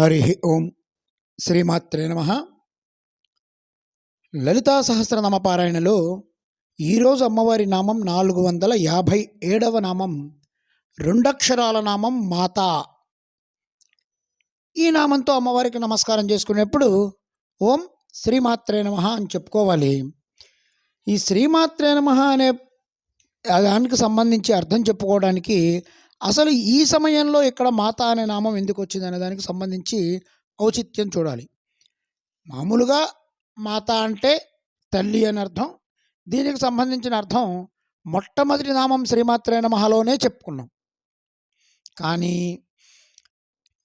హరి ఓం శ్రీమాత్రే నమ. లలితా సహస్రనామ పారాయణలో ఈరోజు అమ్మవారి నామం నాలుగు వందల యాభై ఏడవ నామం రెండక్షరాల నామం మాత. ఈ నామంతో అమ్మవారికి నమస్కారం చేసుకునేప్పుడు ఓం శ్రీమాత్రే నమ అని చెప్పుకోవాలి. ఈ శ్రీమాత్రే నమ అనే దానికి సంబంధించి అర్థం చెప్పుకోవడానికి అసలు ఈ సమయంలో ఇక్కడ మాత అనే నామం ఎందుకు వచ్చింది అనే దానికి సంబంధించి ఔచిత్యం చూడాలి. మామూలుగా మాత అంటే తల్లి అని అర్థం. దీనికి సంబంధించిన అర్థం మొట్టమొదటి నామం శ్రీమాత్రే నమహలోనే చెప్పుకున్నాం. కానీ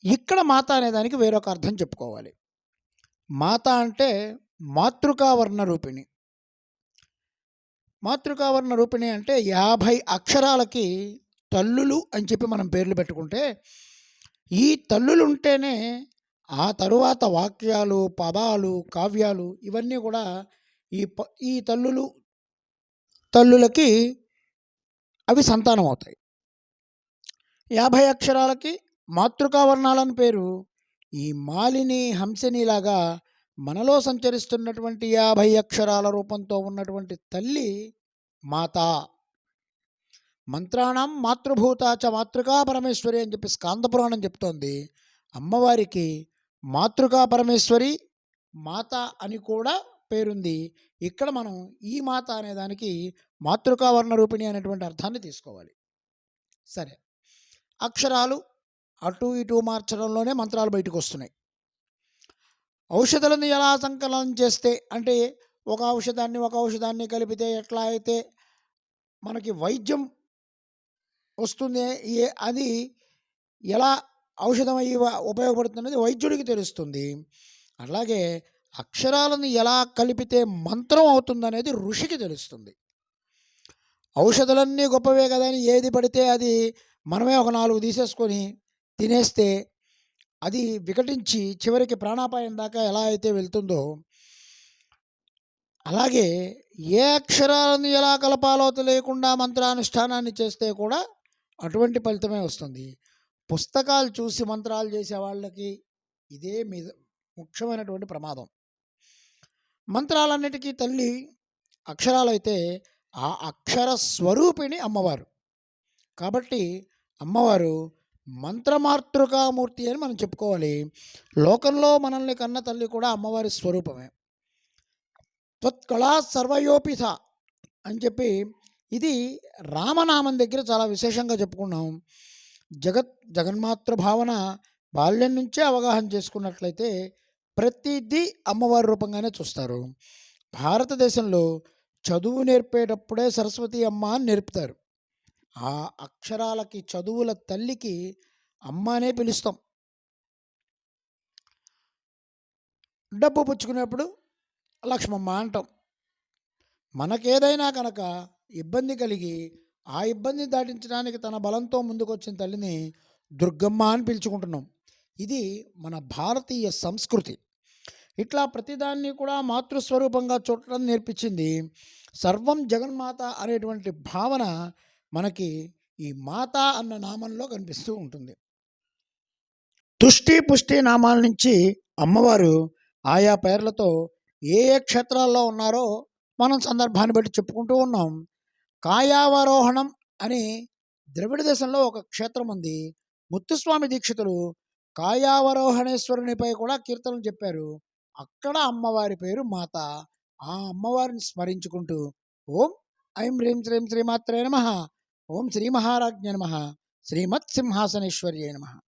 ఇక్కడ మాత అనేదానికి వేరొక అర్థం చెప్పుకోవాలి. మాత అంటే మాతృకావర్ణ రూపిణి. మాతృకావర్ణ రూపిణి అంటే యాభై అక్షరాలకి తల్లులు అని చెప్పి మనం పేర్లు పెట్టుకుంటే ఈ తల్లులు ఉంటేనే ఆ తరువాత వాక్యాలు పదాలు కావ్యాలు ఇవన్నీ కూడా ఈ ప ఈ తల్లులు తల్లులకి అవి సంతానం అవుతాయి యాభై అక్షరాలకి మాతృకావర్ణాలని పేరు ఈ మాలిని హంసినిలాగా మనలో సంచరిస్తున్నటువంటి యాభై అక్షరాల రూపంతో ఉన్నటువంటి తల్లి మాత. మంత్రాణం మాతృభూత చ మాతృకా పరమేశ్వరి అని చెప్పి స్కాందపురాణం చెప్తోంది. అమ్మవారికి మాతృకా పరమేశ్వరి మాత అని కూడా పేరుంది. ఇక్కడ మనం ఈ మాత అనే దానికి మాతృకావర్ణ రూపిణి అనేటువంటి అర్థాన్ని తీసుకోవాలి. సరే. అక్షరాలు అటు ఇటు మార్చడంలోనే మంత్రాలు బయటకు వస్తున్నాయి. ఔషధాలను ఎలా సంకలనం చేస్తే అంటే ఒక ఔషధాన్ని ఒక ఔషధాన్ని కలిపితే ఎట్లా అయితే మనకి వైద్యం వస్తుంది. ఏ అది ఎలా ఔషధం అయ్యి ఉపయోగపడుతున్నది వైద్యుడికి తెలుస్తుంది. అలాగే అక్షరాలను ఎలా కలిపితే మంత్రం అవుతుందనేది ఋషికి తెలుస్తుంది. ఔషధాలన్నీ గొప్పవే కదా అని ఏది పడితే అది మనమే ఒక నాలుగు తీసేసుకొని తినేస్తే అది వికటించి చివరికి ప్రాణాపాయం దాకా ఎలా అయితే వెళ్తుందో అలాగే ఏ అక్షరాలను ఎలా కలపాలో తెలియకుండా మంత్రానుష్ఠానాన్ని చేస్తే కూడా అటువంటి ఫలితమే వస్తుంది. పుస్తకాలు చూసి మంత్రాలు చేసే వాళ్ళకి ఇదే మీద ముఖ్యమైనటువంటి ప్రమాదం. మంత్రాలన్నిటికీ తల్లి అక్షరాలైతే ఆ అక్షర స్వరూపిణి అమ్మవారు. కాబట్టి అమ్మవారు మంత్రమాతృకామూర్తి అని మనం చెప్పుకోవాలి. లోకంలో మనల్ని కన్న తల్లి కూడా అమ్మవారి స్వరూపమే. త్వత్కళా సర్వయోపిత అని చెప్పి ఇది రామనామం దగ్గర చాలా విశేషంగా చెప్పుకున్నాం. జగత్ జగన్మాతృ భావన బాల్యం నుంచే అవగాహన చేసుకున్నట్లయితే ప్రతిదీ అమ్మవారి రూపంగానే చూస్తారు. భారతదేశంలో చదువు నేర్పేటప్పుడే సరస్వతి అమ్మ అని నేర్పుతారు. ఆ అక్షరాలకి చదువుల తల్లికి అమ్మ అనే పిలుస్తాం. డబ్బు పుచ్చుకునేప్పుడు లక్ష్మమ్మ అంటాం. మనకేదైనా కనుక ఇబ్బంది కలిగి ఆ ఇబ్బందిని దాటించడానికి తన బలంతో ముందుకొచ్చిన తల్లిని దుర్గమ్మ అని పిలుచుకుంటున్నాం. ఇది మన భారతీయ సంస్కృతి. ఇట్లా ప్రతిదాన్ని కూడా మాతృస్వరూపంగా చూడటం నేర్పించింది సర్వం జగన్మాత అనేటువంటి భావన మనకి ఈ మాత అన్న నామంలో కనిపిస్తూ ఉంటుంది. తుష్టి పుష్టి నామాల నుంచి అమ్మవారు ఆయా పేర్లతో ఏ ఏ క్షేత్రాల్లో ఉన్నారో మనం సందర్భాన్ని బట్టి చెప్పుకుంటూ ఉన్నాం. కాయావరోహణం అని ద్రవిడ దేశంలో ఒక క్షేత్రం ఉంది. ముత్తుస్వామి దీక్షితులు కాయావరోహణేశ్వరునిపై కూడా కీర్తనలు చెప్పారు. అక్కడ అమ్మవారి పేరు మాత. ఆ అమ్మవారిని స్మరించుకుంటూ ఓం ఐం హ్రీం శ్రీం శ్రీమాత్రే నమ. ఓం శ్రీ మహారాజ్ఞ నమ. శ్రీమత్ సింహాసనేశ్వర్యే నమ.